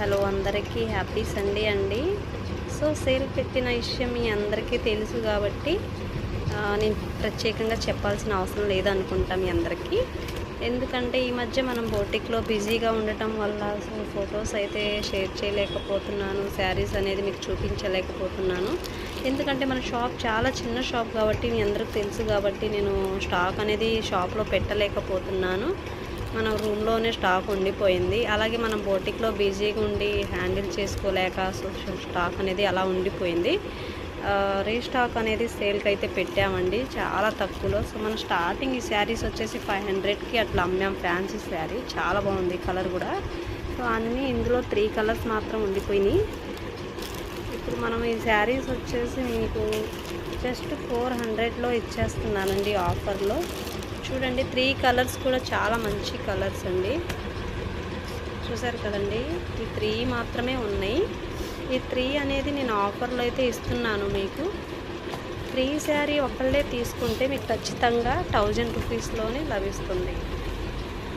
Hello అందరికీ happy Sunday అండి. So sale పెట్టిన విషయం మీ అందరికీ తెలుసు కాబట్టి నేను ప్రత్యేకంగా చెప్పాల్సిన అవసరం లేదనుకుంటా మీ అందరికీ. ఎందుకంటే ఈ మధ్య మనం బోటిక్లో బిజీగా ఉండటం వల్ల సో ఫొటోస్ అయితే షేర్ చేయలేకపోతున్నాను. శారీస్ అనేది మీకు చూపించలేకపోతున్నాను. ఎందుకంటే మన షాప్ చాలా చిన్న షాప్ కాబట్టి మీ అందరికి తెలుసు కాబట్టి నేను స్టాక్ అనేది షాప్లో పెట్టలేకపోతున్నాను. మన రూమ్లోనే స్టాక్ ఉండిపోయింది. అలాగే మనం బోటిక్లో బిజీగా ఉండి హ్యాండిల్ చేసుకోలేక స్టాక్ అనేది అలా ఉండిపోయింది. రీస్టాక్ అనేది సేల్కి అయితే పెట్టామండి చాలా తక్కువలో. సో మనం స్టార్టింగ్ ఈ శారీస్ వచ్చేసి ఫైవ్ హండ్రెడ్కి అట్లా అమ్మాం ఫ్యాన్సీ శారీ. చాలా బాగుంది కలర్ కూడా. సో అన్నీ ఇందులో త్రీ కలర్స్ మాత్రం ఉండిపోయినాయి. ఇప్పుడు మనం ఈ శారీస్ వచ్చేసి మీకు జస్ట్ ఫోర్ హండ్రెడ్లో ఇచ్చేస్తున్నానండి ఆఫర్లో. చూడండి త్రీ కలర్స్ కూడా చాలా మంచి కలర్స్ అండి. చూసారు కదండి ఈ త్రీ మాత్రమే ఉన్నాయి. ఈ త్రీ అనేది నేను ఆఫర్లో అయితే ఇస్తున్నాను మీకు. త్రీ శారీ ఒకళ్ళే తీసుకుంటే మీకు ఖచ్చితంగా థౌజండ్ రూపీస్లోనే లభిస్తుంది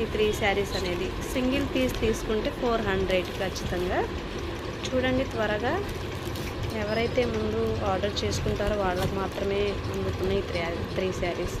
ఈ త్రీ శారీస్ అనేది. సింగిల్ పీస్ తీసుకుంటే ఫోర్ హండ్రెడ్ ఖచ్చితంగా. చూడండి త్వరగా ఎవరైతే ముందు ఆర్డర్ చేసుకుంటారో వాళ్ళకి మాత్రమే అందుతున్నాయి three three saris.